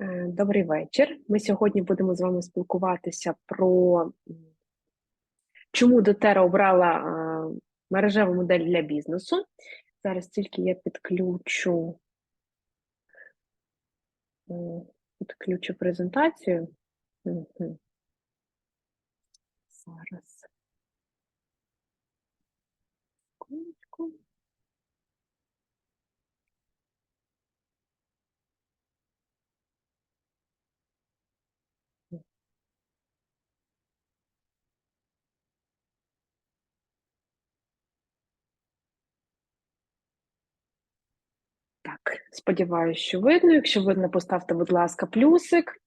Е, Добрий вечір. Ми сьогодні будемо з вами спілкуватися про чому дотера обрала е, мережеву модель для бізнесу. Зараз тільки я підключу, підключу презентацію. Зараз. Так, сподіваюся, що видно. Якщо видно, поставте, будь ласка, плюсик.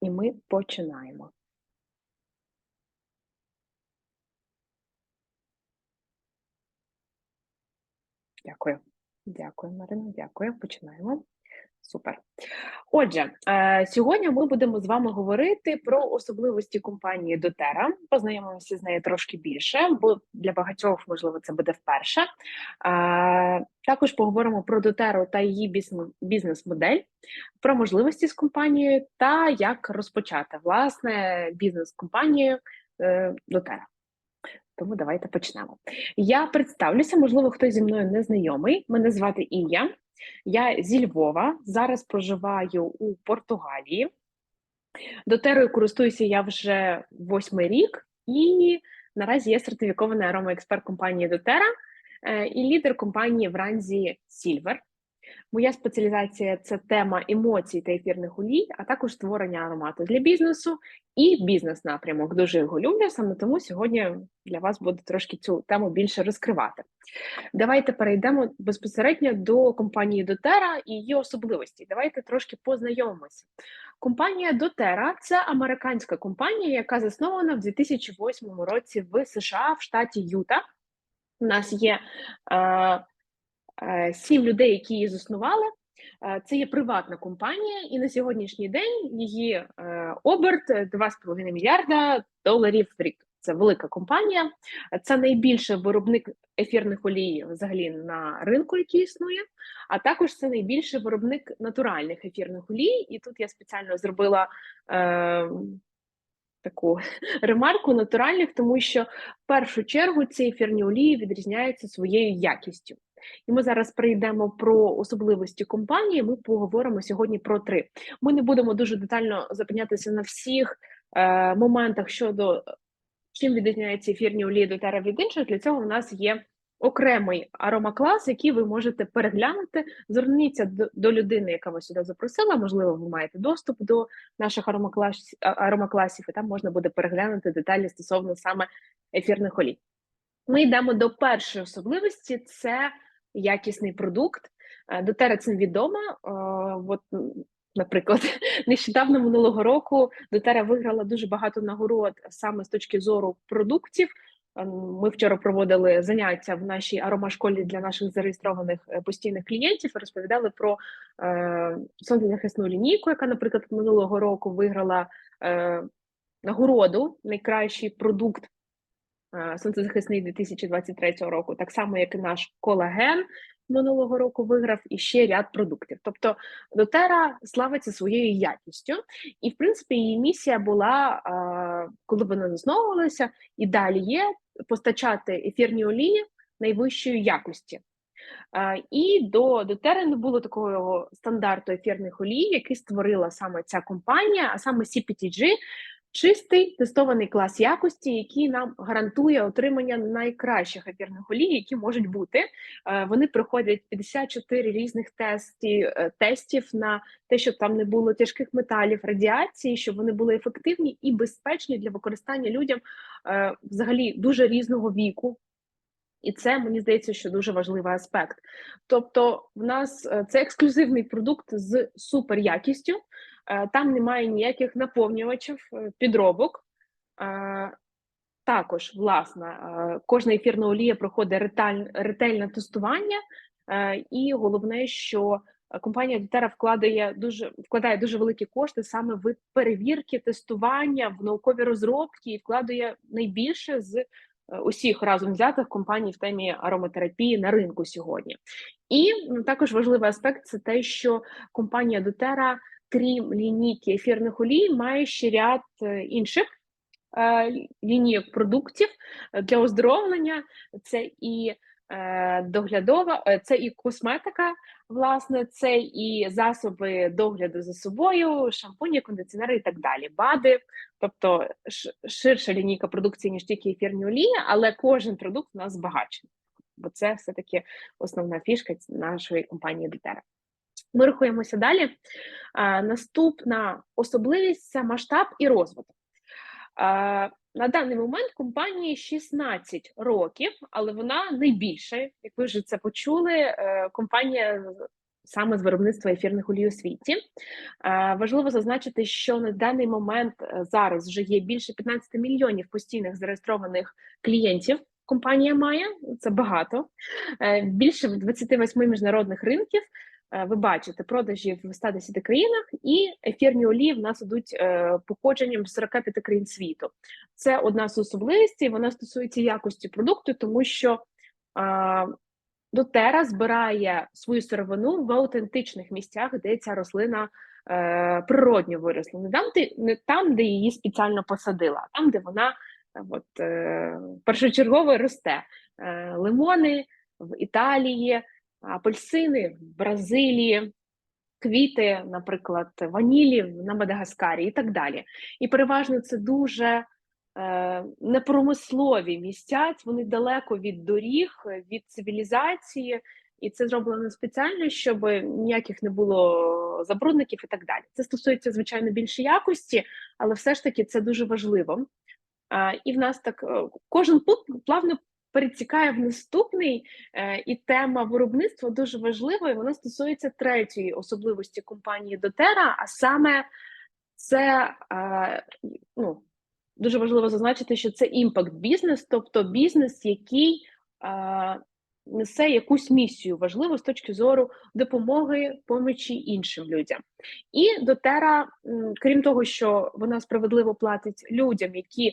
І ми починаємо. Дякую. Дякую, Марина. Дякую. Починаємо. Супер. Отже, е, сьогодні ми будемо з вами говорити про особливості компанії Дотера. Познайомимося з нею трошки більше, бо для багатьох, можливо, це буде вперше. Е, також поговоримо про Дотеру та її бізнес-модель, про можливості з компанією та як розпочати власне бізнес е, Дотера. Тому давайте почнемо. Я представлюся, можливо, хтось зі мною не знайомий. Мене звати Ія. Я зі Львова. Зараз проживаю у Португалії. Дотерою користуюся я вже восьмий рік, і наразі я сертифікований аромаексперт компанії Дотера і лідер компанії в ранзі Сільвер. Моя спеціалізація це тема емоцій та ефірних олій, а також створення аромату для бізнесу і бізнес-напрямок. Дуже його люблю, саме тому сьогодні для вас буду трошки цю тему більше розкривати. Давайте перейдемо безпосередньо до компанії Дотера і її особливості. Давайте трошки познайомимося. Компанія Дотера це американська компанія, яка заснована в 2008 році в США в штаті Юта. У нас є е, сім людей, які її заснували. Е, Це є приватна компанія, і на сьогоднішній день її е, оберт 2,5 мільярда доларів в рік. Це велика компанія. Це найбільший виробник ефірних олій взагалі на ринку, який існує. А також це найбільший виробник натуральних ефірних олій. І тут я спеціально зробила е, таку ремарку натуральних, тому що в першу чергу ці ефірні олії відрізняються своєю якістю. І ми зараз прийдемо про особливості компанії. Ми поговоримо сьогодні про три. Ми не будемо дуже детально зупинятися на всіх е, моментах щодо чим відрізняються ефірні олії дотера від інших. Для цього в нас є окремий аромаклас, який ви можете переглянути. Зверніться до, до людини, яка вас сюди запросила. Можливо, ви маєте доступ до наших аромаклас, аромакласів, і там можна буде переглянути деталі стосовно саме ефірних олій. Ми йдемо до першої особливості: це якісний продукт. Е, Дотера цим відома. Е, От, наприклад, нещодавно минулого року Дотера виграла дуже багато нагород саме з точки зору продуктів. Ем, Ми вчора проводили заняття в нашій аромашколі для наших зареєстрованих е, постійних клієнтів. Розповідали про е, сонцезахисну лінійку, яка, наприклад, минулого року виграла е, нагороду найкращий продукт е, сонцезахисний 2023 року, так само як і наш колаген минулого року виграв і ще ряд продуктів. Тобто Дотера славиться своєю якістю, і в принципі її місія була, коли вона засновувалася, і далі є постачати ефірні олії найвищої якості. І до Дотери не було такого стандарту ефірних олій, який створила саме ця компанія, а саме CPTG, чистий тестований клас якості, який нам гарантує отримання найкращих ефірних олій, які можуть бути. Е, Вони проходять 54 різних тестів, е, тестів на те, щоб там не було тяжких металів, радіації, щоб вони були ефективні і безпечні для використання людям е, взагалі дуже різного віку. І це мені здається, що дуже важливий аспект. Тобто, в нас е, це ексклюзивний продукт з супер якістю, е, там немає ніяких наповнювачів, е, підробок. Також, власне, кожна ефірна олія проходить реталь- ретельне тестування, і головне, що компанія Дотера вкладає дуже вкладає дуже великі кошти саме в перевірки, тестування, в наукові розробки і вкладає найбільше з усіх разом взятих компаній в темі ароматерапії на ринку сьогодні. І також важливий аспект це те, що компанія Дотера, крім лінійки ефірних олій, має ще ряд е, інших лінійок продуктів для оздоровлення. Це і доглядова, це і косметика, власне, це і засоби догляду за собою, шампуні, кондиціонери і так далі. Бади, тобто ширша лінійка продукції, ніж тільки ефірні олії, але кожен продукт у нас збагачений, бо це все-таки основна фішка нашої компанії Детера. Ми рухаємося далі. Наступна особливість це масштаб і розвиток. На даний момент компанії 16 років, але вона найбільша, як ви вже це почули. Е, компанія саме з виробництва ефірних олій у світі. Е, важливо зазначити, що на даний момент е, зараз вже є більше 15 мільйонів постійних зареєстрованих клієнтів. Компанія має це багато більше 28 міжнародних ринків. Е, ви бачите продажі в 110 країнах, і ефірні олії в нас ідуть е, походженням з 45 країн світу. Це одна з особливостей. Вона стосується якості продукту, тому що дотера збирає свою сировину в аутентичних місцях, де ця рослина е, природньо виросла. Не там, де, не там, де її спеціально посадила, а там, де вона от, першочергово росте. Лимони в Італії апельсини в Бразилії, квіти, наприклад, ванілі на Мадагаскарі і так далі. І переважно це дуже е, непромислові місця, вони далеко від доріг, від цивілізації. І це зроблено спеціально, щоб ніяких не було забрудників і так далі. Це стосується, звичайно, більше якості, але все ж таки це дуже важливо. І в нас так е, кожен пункт плавно перетікає в наступний, е, і тема виробництва дуже важлива, і вона стосується третьої особливості компанії Дотера, а саме це е, ну, дуже важливо зазначити, що це імпакт бізнес, тобто бізнес, який е, несе якусь місію важливу з точки зору допомоги помічі іншим людям. І Дотера, крім того, що вона справедливо платить людям, які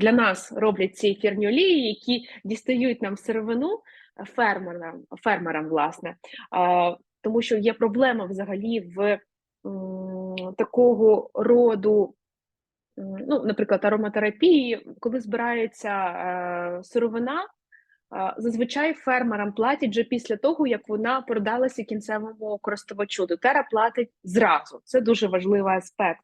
для нас роблять ці ефірні олії, які дістають нам сировину фермерам, фермерам, власне, тому що є проблема взагалі в такого роду. Ну, наприклад, ароматерапії, коли збирається е, сировина, Зазвичай фермерам платять вже після того, як вона продалася кінцевому користувачу. Дотера платить зразу. Це дуже важливий аспект.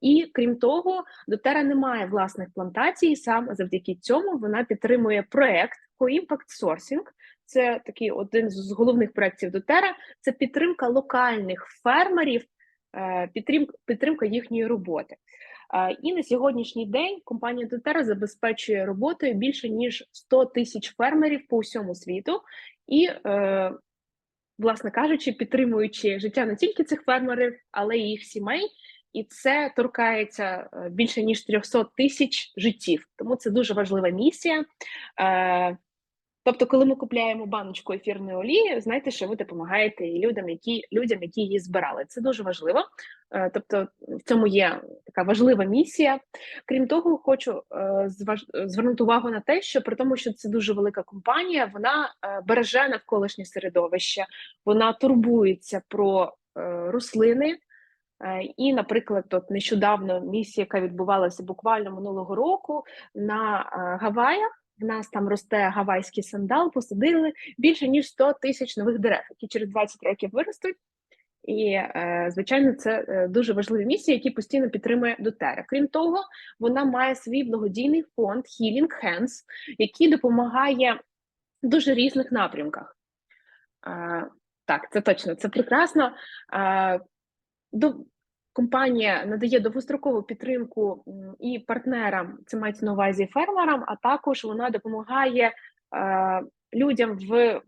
І крім того, дотера не має власних плантацій. Саме завдяки цьому вона підтримує проект Co-Impact Sourcing. Це такий один з головних проєктів дотера. Це підтримка локальних фермерів, е, підтримка їхньої роботи. І на сьогоднішній день компанія Дотера забезпечує роботою більше ніж 100 тисяч фермерів по всьому світу і, е, власне кажучи, підтримуючи життя не тільки цих фермерів, але й їх сімей. І це торкається е, більше ніж 300 тисяч життів. Тому це дуже важлива місія. Тобто, коли ми купляємо баночку ефірної олії, знайте, що ви допомагаєте людям, які людям, які її збирали. Це дуже важливо. Е, тобто, в цьому є така важлива місія. Крім того, хочу е, звернути увагу на те, що при тому, що це дуже велика компанія, вона е, береже навколишнє середовище, вона турбується про рослини. І, наприклад, от нещодавно місія, яка відбувалася буквально минулого року на Гаваях. В нас там росте гавайський сандал, посадили більше ніж 100 тисяч нових дерев, які через 20 років виростуть. І, е, звичайно, це е, дуже важливі місії, які постійно підтримує дотера. Крім того, вона має свій благодійний фонд Healing Hands, який допомагає в дуже різних напрямках. Так, це точно, це прекрасно. Компанія надає довгострокову підтримку і партнерам, це мається на увазі фермерам, а також вона допомагає е, людям в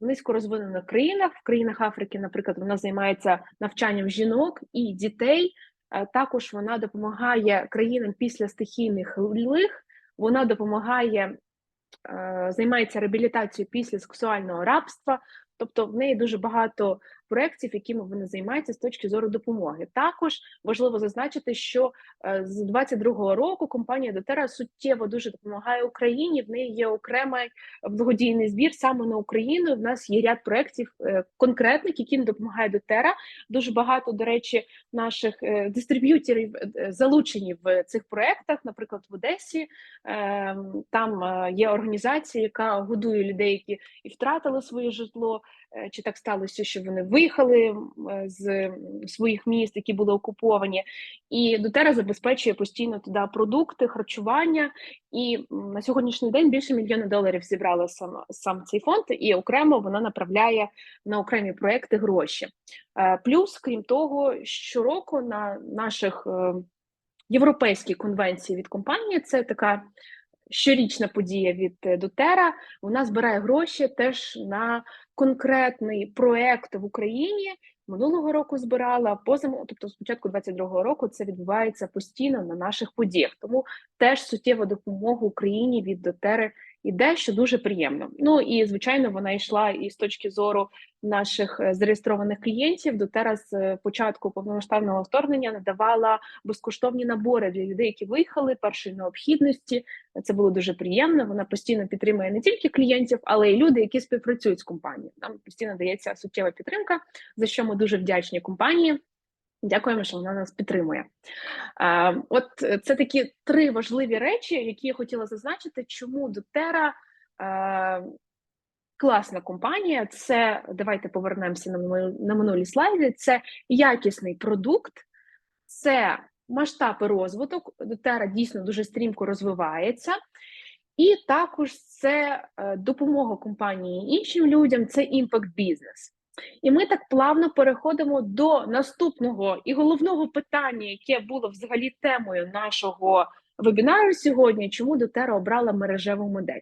низькорозвинених країнах, в країнах Африки, наприклад, вона займається навчанням жінок і дітей. Е, також вона допомагає країнам після стихійних лих, вона допомагає, е, займається реабілітацією після сексуального рабства. Тобто в неї дуже багато проєктів, якими вони займаються з точки зору допомоги. Також важливо зазначити, що е, з 22-го року компанія Дотера суттєво дуже допомагає Україні. В неї є окремий благодійний збір саме на Україну. В нас є ряд проєктів е, конкретних, яким допомагає Дотера. Дуже багато, до речі, наших е, дистриб'юторів е, залучені в цих проєктах. Наприклад, в Одесі там є організація, яка годує людей, які і втратили своє житло. Чи так сталося, що вони виїхали е, з своїх міст, які були окуповані, і Дотера забезпечує постійно туди продукти, харчування. І на сьогоднішній день більше мільйона доларів зібрала сам, сам цей фонд, і окремо вона направляє на окремі проекти гроші. Е, Плюс, крім того, щороку на наших е, європейській конвенції від компанії це така щорічна подія від е, Дотера. Вона збирає гроші теж на конкретний проект в Україні. Минулого року збирала позиму, тобто спочатку початку 22-го року це відбувається постійно на наших подіях. Тому теж суттєва допомога Україні від Дотери іде, що дуже приємно. Ну і звичайно, вона йшла і з точки зору наших е, зареєстрованих клієнтів. Дотера з е, початку повномасштабного вторгнення надавала безкоштовні набори для людей, які виїхали першої необхідності. Це було дуже приємно. Вона постійно підтримує не тільки клієнтів, але й люди, які співпрацюють з компанією. Нам постійно дається суттєва підтримка, за що ми дуже вдячні компанії. Дякуємо, що вона нас підтримує. От е, це такі три важливі речі, які я хотіла зазначити, чому Дотера класна компанія. Це давайте повернемося на на минулі слайди. Це якісний продукт, це масштаб і розвиток. Дотера дійсно дуже стрімко розвивається. І також це е, допомога компанії іншим людям, це імпакт бізнес. І ми так плавно переходимо до наступного і головного питання, яке було взагалі темою нашого вебінару сьогодні. Чому Дотера обрала мережеву модель?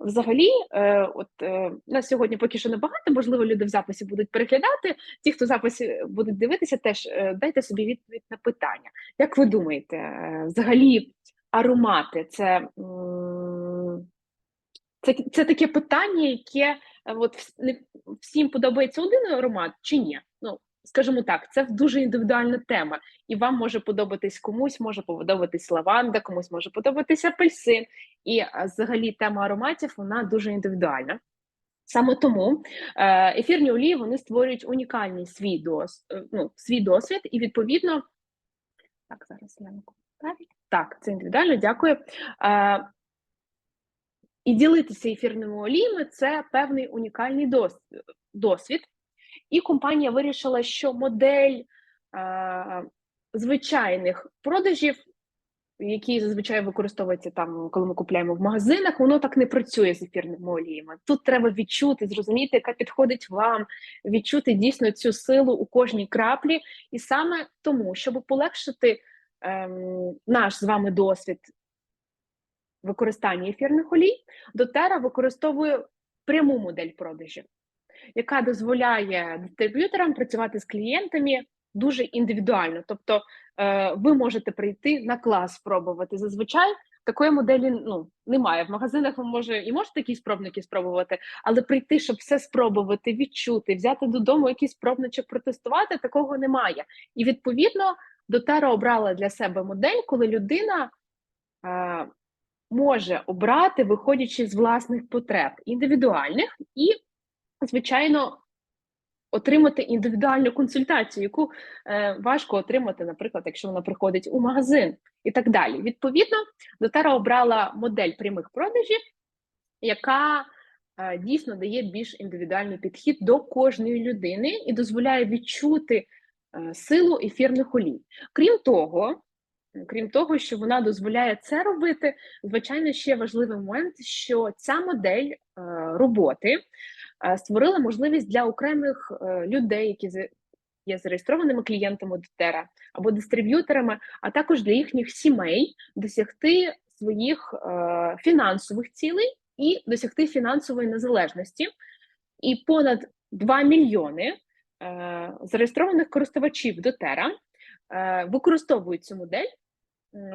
Взагалі, е, от е, нас сьогодні поки що небагато, можливо, люди в записі будуть переглядати. Ті, хто в записі будуть дивитися, теж е, дайте собі відповідь на питання. Як ви думаєте, е, взагалі аромати це, м, це, це таке питання, яке е, от всім подобається один аромат чи ні? Ну, скажімо так, це дуже індивідуальна тема, і вам може подобатись комусь, може подобатись лаванда, комусь може подобатись апельсин. І взагалі тема ароматів вона дуже індивідуальна. Саме тому е, ефірні олії вони створюють унікальний свій дос, е, ну, свій досвід, і відповідно. Так, зараз я не Так, це індивідуально, дякую. І ділитися ефірними оліями це певний унікальний досвід. І компанія вирішила, що модель е, звичайних продажів, які зазвичай використовуються там, коли ми купуємо в магазинах, воно так не працює з ефірними оліями. Тут треба відчути, зрозуміти, яка підходить вам, відчути дійсно цю силу у кожній краплі. І саме тому, щоб полегшити ем, наш з вами досвід використання ефірних олій, дотера використовує пряму модель продажів, яка дозволяє дистриб'юторам працювати з клієнтами дуже індивідуально. Тобто, е, ви можете прийти на клас спробувати. Зазвичай такої моделі ну немає. В магазинах ви може і можете якісь пробники спробувати, але прийти, щоб все спробувати, відчути, взяти додому якийсь пробничок, протестувати, такого немає. І відповідно дотера обрала для себе модель, коли людина. Е, може обрати, виходячи з власних потреб індивідуальних, і, звичайно, отримати індивідуальну консультацію, яку е, важко отримати, наприклад, якщо вона приходить у магазин і так далі. Відповідно, Дотера обрала модель прямих продажів, яка е, дійсно дає більш індивідуальний підхід до кожної людини і дозволяє відчути е, силу ефірних олій. Крім того, Крім того, що вона дозволяє це робити, звичайно, ще важливий момент, що ця модель е, роботи е, створила можливість для окремих е, людей, які є зареєстрованими клієнтами Дотера або дистриб'юторами, а також для їхніх сімей досягти своїх фінансових цілей і досягти фінансової незалежності. І понад 2 мільйони зареєстрованих користувачів Дотера використовують цю модель,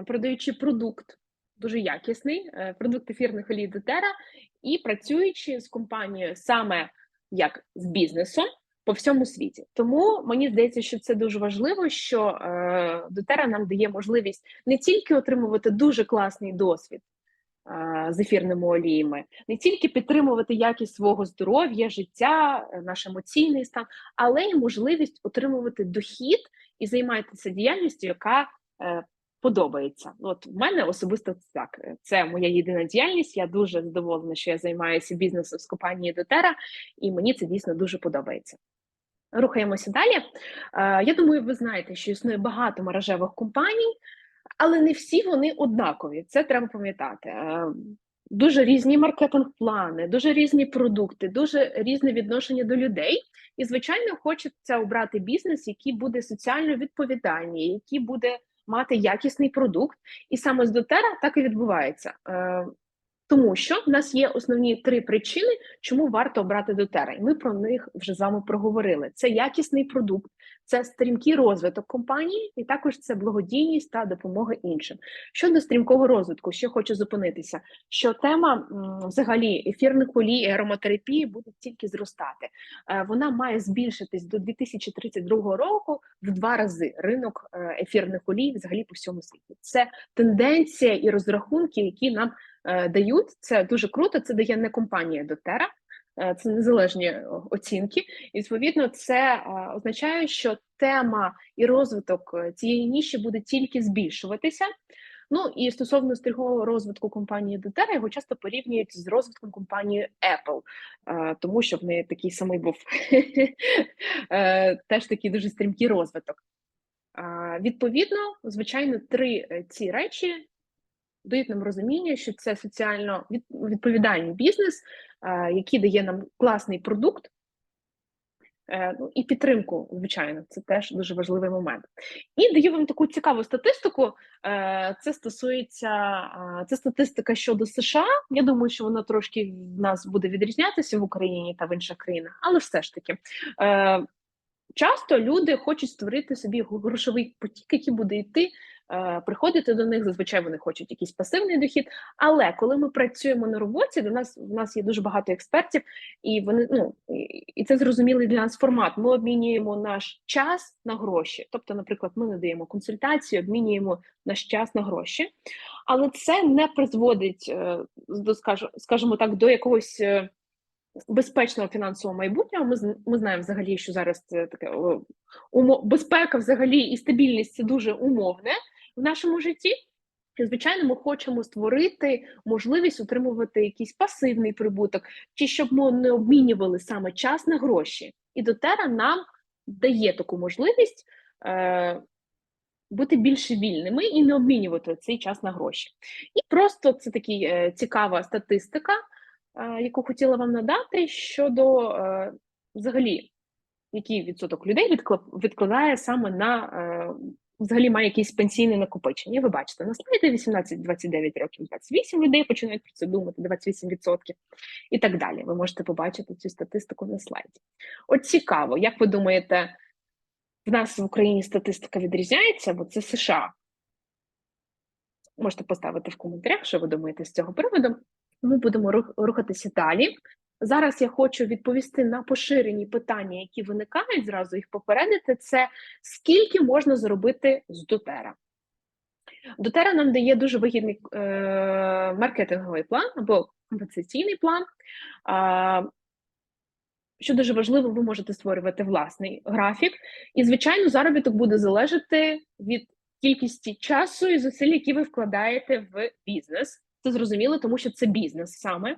продаючи продукт дуже якісний, е, продукт ефірних олій Дотера, і працюючи з компанією саме як з бізнесом, по всьому світі. Тому мені здається, що це дуже важливо, що е, дотера нам дає можливість не тільки отримувати дуже класний досвід е, з ефірними оліями, не тільки підтримувати якість свого здоров'я, життя, е, наш емоційний стан, але й можливість отримувати дохід і займатися діяльністю, яка е, подобається. От в мене особисто так. Це моя єдина діяльність. Я дуже задоволена, що я займаюся бізнесом з компанії Дотера, і мені це дійсно дуже подобається. Рухаємося далі. Е, Я думаю, ви знаєте, що існує багато мережевих компаній, але не всі вони однакові. Це треба пам'ятати. Е, Дуже різні маркетинг-плани, дуже різні продукти, дуже різне відношення до людей. І, звичайно, хочеться обрати бізнес, який буде соціально відповідальний, який буде мати якісний продукт. І саме з дотера так і відбувається. Тому що в нас є основні три причини, чому варто обрати дотера, і ми про них вже з вами проговорили: це якісний продукт, це стрімкий розвиток компанії, і також це благодійність та допомога іншим. Щодо стрімкого розвитку, ще хочу зупинитися, що тема взагалі ефірних олій і ароматерапії буде тільки зростати. Е, Вона має збільшитись до 2032 року в два рази ринок е, ефірних олій взагалі по всьому світі. Це тенденція і розрахунки, які нам дають. Це дуже круто. Це дає не компанія Дотера, е, це незалежні е, оцінки. І відповідно, це е, означає, що тема і розвиток е, цієї ніші буде тільки збільшуватися. Ну і стосовно стріхового розвитку компанії Дотера, його часто порівнюють з розвитком компанії Apple, е, тому що в неї такий самий був е, теж такий дуже стрімкий розвиток. Е, Відповідно, звичайно, три е, ці речі дають нам розуміння, що це соціально відповідальний бізнес, який дає нам класний продукт. Е, Ну і підтримку, звичайно, це теж дуже важливий момент. І даю вам таку цікаву статистику. е, Це стосується це статистика щодо США. Я думаю, що вона трошки в нас буде відрізнятися в Україні та в інших країнах, але все ж таки. е, Часто люди хочуть створити собі грошовий потік, який буде йти, приходити до них. Зазвичай вони хочуть якийсь пасивний дохід. Але коли ми працюємо на роботі, до нас в нас є дуже багато експертів, і вони ну і, це зрозумілий для нас формат. Ми обмінюємо наш час на гроші. Тобто, наприклад, ми надаємо консультацію, обмінюємо наш час на гроші, але це не призводить е, до скажімо так, до якогось. е, безпечного фінансового майбутнього. Ми ми знаємо взагалі, що зараз це таке умо, безпека взагалі і стабільність це дуже умовне в нашому житті. Звичайно, ми хочемо створити можливість отримувати якийсь пасивний прибуток, чи щоб ми не обмінювали саме час на гроші. І дотера нам дає таку можливість е, бути більш вільними і не обмінювати цей час на гроші. І просто це така е, цікава статистика, е, яку хотіла вам надати щодо е, взагалі, який відсоток людей відкладає саме на е, взагалі має якісь пенсійне накопичення. Ви бачите, на слайді 18-29 років 28 людей починають про це думати, 28% і так далі. Ви можете побачити цю статистику на слайді. От цікаво, як ви думаєте, в нас в Україні статистика відрізняється, бо це США. Можете поставити в коментарях, що ви думаєте з цього приводу. Ми будемо рухатися далі. Зараз я хочу відповісти на поширені питання, які виникають, зразу їх попередити. Це скільки можна заробити з дотера? Дотера нам дає дуже вигідний е, маркетинговий план або компенсаційний план. А, що дуже важливо, ви можете створювати власний графік, і, звичайно, заробіток буде залежати від кількості часу і зусиль, які ви вкладаєте в бізнес. Це зрозуміло, тому що це бізнес саме.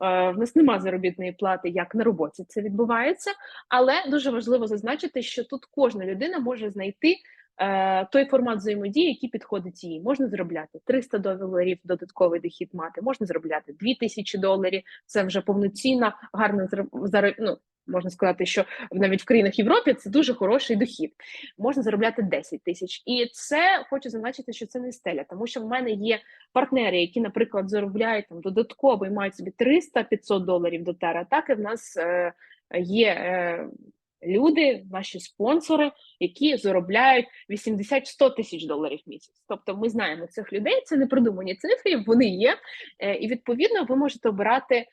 Е, В нас нема заробітної плати, як на роботі це відбувається, але дуже важливо зазначити, що тут кожна людина може знайти е, той формат взаємодії, який підходить їй. Можна заробляти 300 доларів додатковий дохід мати, можна заробляти 2000 доларів. Це вже повноцінна, гарна ну, Можна сказати, що навіть в країнах Європи це дуже хороший дохід. Можна заробляти 10 тисяч, і це хочу зазначити, що це не стеля, тому що в мене є партнери, які, наприклад, заробляють там додатково і мають собі 300-500 доларів до тера. Так і в нас е, є е, люди, наші спонсори, які заробляють 80-100 тисяч доларів в місяць. Тобто, ми знаємо цих людей, це не придумані цифри, вони є, е, і відповідно ви можете обирати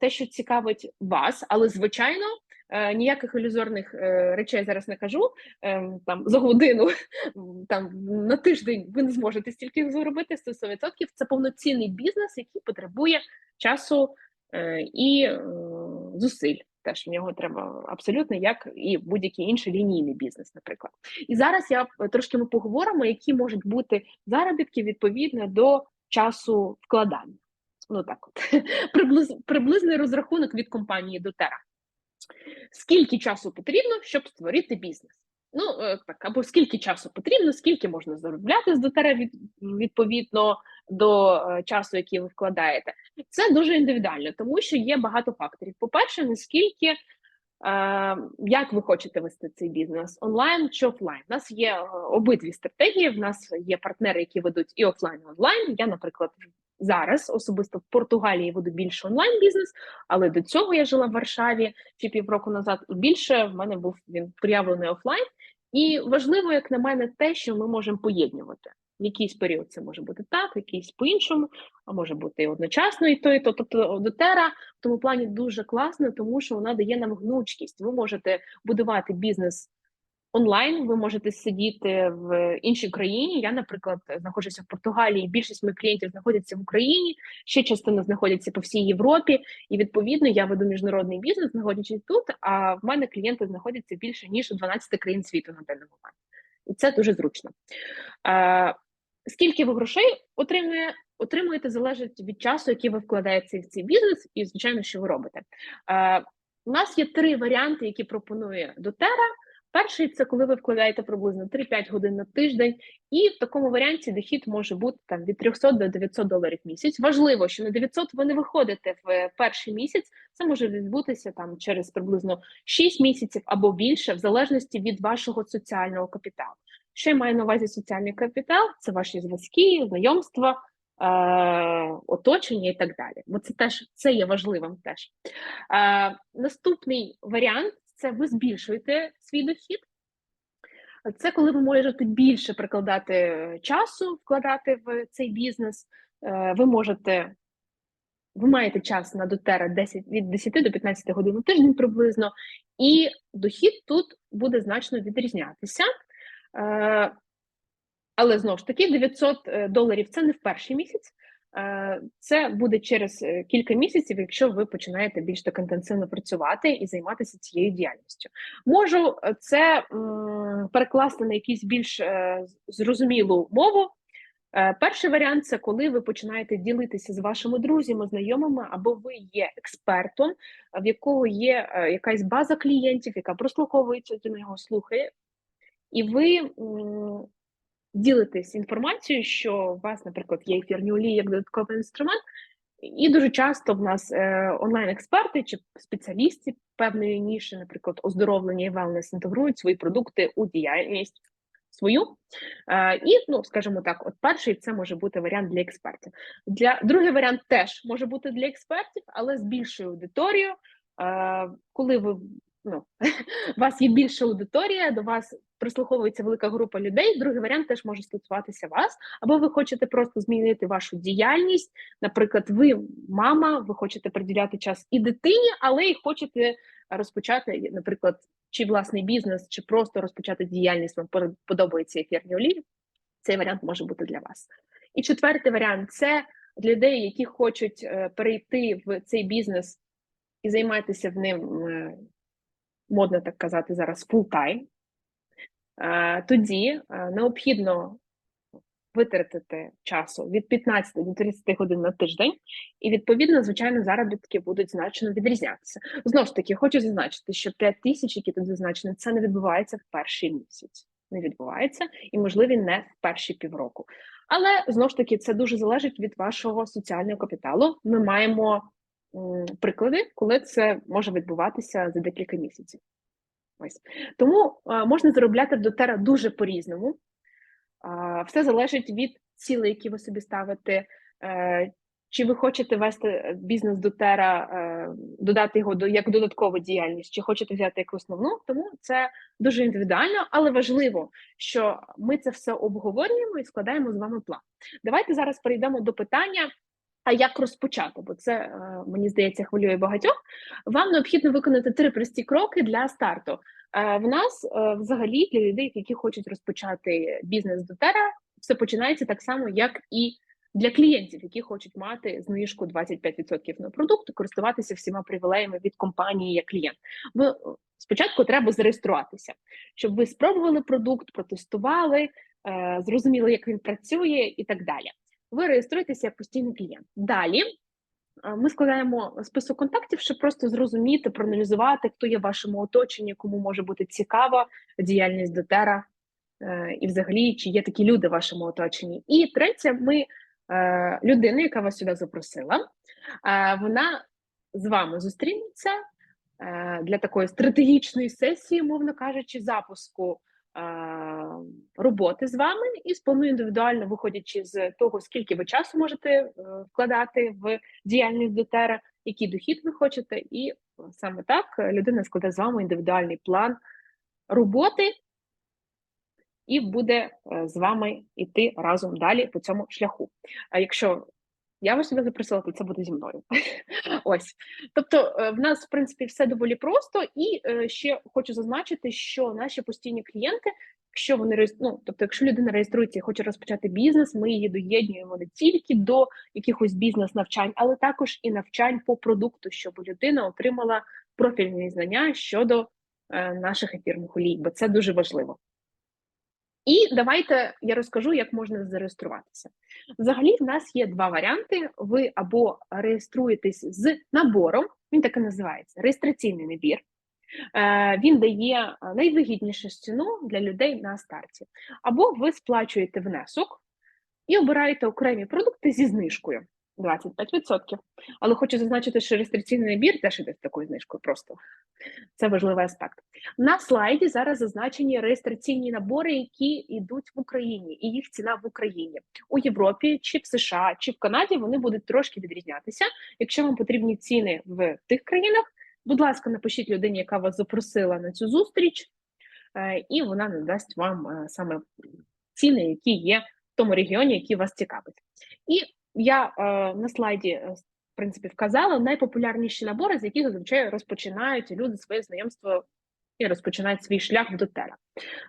те, що цікавить вас, але звичайно Е, ніяких ілюзорних е, речей зараз не кажу. Е, там за годину там на тиждень ви не зможете стільки заробити 100%. Це повноцінний бізнес, який потребує часу е, і е, зусиль. Теж в нього треба абсолютно як і будь-який інший лінійний бізнес, наприклад. І зараз я трошки ми поговоримо, які можуть бути заробітки відповідно до часу вкладання. Ну так, от приблиз, приблизний розрахунок від компанії Дотера. Скільки часу потрібно, щоб створити бізнес? Ну е, так, або скільки часу потрібно, скільки можна заробляти з дотера від, відповідно до е, часу, який ви вкладаєте, це дуже індивідуально, тому що є багато факторів. По-перше, наскільки е, як ви хочете вести цей бізнес онлайн чи офлайн? У нас є е, обидві стратегії. В нас є партнери, які ведуть і офлайн, і онлайн. Я, наприклад, зараз особисто в Португалії веду більше онлайн бізнес, але до цього я жила в Варшаві ще півроку назад, і більше в мене був він проявлений офлайн. І важливо, як на мене, те, що ми можемо поєднувати. В якийсь період це може бути так, якийсь по-іншому, а може бути і одночасно, і то, і то. Тобто дотера в тому плані дуже класно, тому що вона дає нам гнучкість. Ви можете будувати бізнес онлайн. Ви можете сидіти в іншій країні. Я, наприклад, знаходжуся в Португалії. Більшість моїх клієнтів знаходяться в Україні, ще частина знаходяться по всій Європі, і відповідно я веду міжнародний бізнес, знаходячись тут. А в мене клієнти знаходяться більше ніж у 12 країн світу на даний момент, і це дуже зручно. А, Скільки ви грошей отримує? Отримуєте залежить від часу, який ви вкладаєте в цей бізнес, і звичайно, що ви робите. Е, У нас є три варіанти, які пропонує дотера. Перший це коли ви вкладаєте приблизно 3-5 годин на тиждень, і в такому варіанті дохід може бути там від 300 до 900 доларів місяць. Важливо, що на 900 ви не виходите в перший місяць. Це може відбутися там через приблизно 6 місяців або більше, в залежності від вашого соціального капіталу. Що маю на увазі соціальний капітал? Це ваші зв'язки, знайомства. Е, оточення і так далі, бо це теж це є важливим. Теж е, наступний варіант це ви збільшуєте свій дохід. Це коли ви можете більше прикладати часу, вкладати в цей бізнес. Е, ви можете, ви маєте час на дотера 10, від 10 до 15 годин на тиждень приблизно, і дохід тут буде значно відрізнятися. Е, але знову ж таки, 900 е, доларів це не в перший місяць, Е, це буде через е, кілька місяців, якщо ви починаєте більш так інтенсивно працювати і займатися цією діяльністю. Можу е, це перекласти на якусь більш зрозумілу мову. Перший варіант це коли ви починаєте ділитися з вашими друзями, знайомими, або ви є експертом, в якого є якась база клієнтів, яка прослуховується до нього, слухає, і ви ділитесь інформацією, що у вас, наприклад, є ефірні олії як додатковий інструмент, і дуже часто в нас е, онлайн-експерти чи спеціалісти певної ніші, наприклад, оздоровлення і велнес, інтегрують свої продукти у діяльність свою. Е, і, ну, скажімо так, от перший це може бути варіант для експертів. Для Другий варіант теж може бути для експертів, але з більшою аудиторією. Е, коли ви ну, у вас є більша аудиторія, до вас прислуховується велика група людей. Другий варіант теж може стосуватися вас, або ви хочете просто змінити вашу діяльність. Наприклад, ви мама, ви хочете приділяти час і дитині, але і хочете розпочати, наприклад, чи власний бізнес, чи просто розпочати діяльність. Вам подобається ефірні олії. Цей варіант може бути для вас. І четвертий варіант це для людей, які хочуть е, перейти в цей бізнес і займатися в ним е, модно так казати зараз full-time, е, тоді е, необхідно витратити часу від 15 до 30 годин на тиждень, і відповідно, звичайно, заробітки будуть значно відрізнятися. Знову ж таки, хочу зазначити, що 5 тисяч, які тут зазначені, це не відбувається в перший місяць. Не відбувається і, можливо, не в перші півроку. Але знову ж таки, це дуже залежить від вашого соціального капіталу. Ми маємо приклади, коли це може відбуватися за декілька місяців. Ось тому можна заробляти до тера дуже по-різному. Все залежить від цілей, які ви собі ставите. Е, чи ви хочете вести бізнес до тера, е, додати його як додаткову діяльність, чи хочете взяти як основну, тому це дуже індивідуально, але важливо, що ми це все обговорюємо і складаємо з вами план. Давайте зараз перейдемо до питання А як розпочати? Бо це е, мені здається хвилює багатьох. Вам необхідно виконати три прості кроки для старту. Е, В нас е, взагалі для людей, які хочуть розпочати бізнес до тера, все починається так само, як і для клієнтів, які хочуть мати знижку 25% на продукт, користуватися всіма привілеями від компанії як клієнт. Ви спочатку треба зареєструватися, щоб ви спробували продукт, протестували, зрозуміли, як він працює, і так далі. Ви реєструєтеся як постійний клієнт. Далі ми складаємо список контактів, щоб просто зрозуміти, проаналізувати, хто є в вашому оточенні, кому може бути цікава діяльність дотера, е, і взагалі чи є такі люди в вашому оточенні. І третє, ми е, людина, яка вас сюди запросила, е, вона з вами зустрінеться для такої стратегічної сесії, мовно кажучи, запуску роботи з вами і спланує індивідуально, виходячи з того, скільки ви часу можете е, вкладати в діяльність дотера, який дохід ви хочете, і саме так е, людина складе з вами індивідуальний план роботи і буде е, з вами йти разом далі по цьому шляху. А якщо я вас сюди запросила, то це буде зі мною. Ось. Тобто, е, в нас, в принципі, все доволі просто, і е, ще хочу зазначити, що наші постійні клієнти, якщо вони ну, тобто, якщо людина реєструється і хоче розпочати бізнес, ми її доєднуємо не тільки до якихось бізнес-навчань, але також і навчань по продукту, щоб людина отримала профільні знання щодо е, наших ефірних олій, бо це дуже важливо. І давайте я розкажу, як можна зареєструватися. Взагалі, в нас є два варіанти: ви або реєструєтесь з набором, він так і називається реєстраційний набір. Е, Він дає е, найвигіднішу ціну для людей на старті. Або ви сплачуєте внесок і обираєте окремі продукти зі знижкою 25%. Але хочу зазначити, що реєстраційний набір теж іде з такою знижкою. Просто це важливий аспект. На слайді зараз зазначені реєстраційні набори, які йдуть в Україні, і їх ціна в Україні у Європі, чи в США, чи в Канаді вони будуть трошки відрізнятися. Якщо вам потрібні ціни в тих країнах, будь ласка, напишіть людині, яка вас запросила на цю зустріч, е, і вона надасть вам е, саме ціни, які є в тому регіоні, який вас цікавить. І я е, на слайді е, в принципі вказала найпопулярніші набори, з яких зазвичай розпочинають люди своє знайомство і розпочинають свій шлях до тера.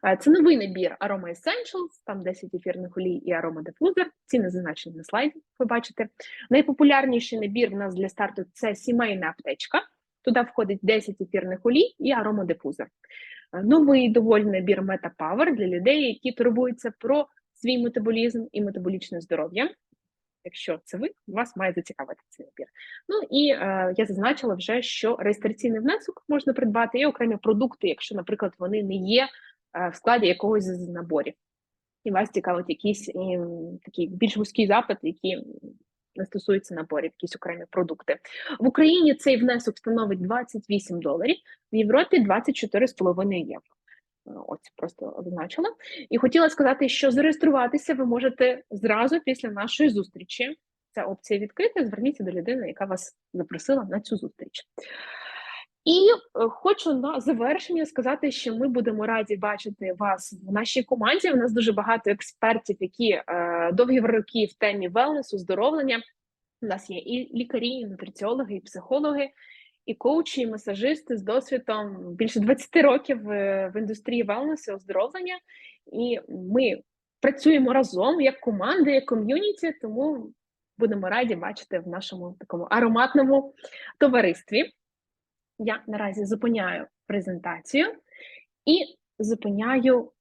Е, Це новий набір Aroma Essentials, там 10 ефірних олій і Aroma Diffuser. Ціни зазначені на слайді, ви бачите. Найпопулярніший набір в нас для старту це сімейна аптечка. Туди входить 10 ефірних олій і. Е, Новий доволі набір Meta Power для людей, які турбуються про свій метаболізм і метаболічне здоров'я. Якщо це ви, вас має зацікавити цей набір. Ну і е, я зазначила вже, що реєстраційний внесок можна придбати і окремі продукти, якщо, наприклад, вони не є е, в складі якогось з наборів, і вас цікавить якийсь ем, такий більш вузький запит, який не стосується наборів, якісь окремі продукти. В Україні цей внесок становить 28 доларів, в Європі 24,5 євро. Е, Ось просто означила. І хотіла сказати, що зареєструватися ви можете зразу після нашої зустрічі. Ця опція відкрита. Зверніться до людини, яка вас запросила на цю зустріч. І е, хочу на завершення сказати, що ми будемо раді бачити вас в нашій команді. У нас дуже багато експертів, які е, довгі роки в темі велнесу, здоровлення. У нас є і лікарі, і нутриціологи, і психологи, і коучі, і масажисти з досвідом більше 20 років в, в індустрії велнесу, оздоровлення. І ми працюємо разом як команда, як ком'юніті, тому будемо раді бачити в нашому такому ароматному товаристві. Я наразі зупиняю презентацію і зупиняю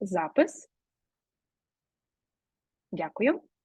запис. Дякую.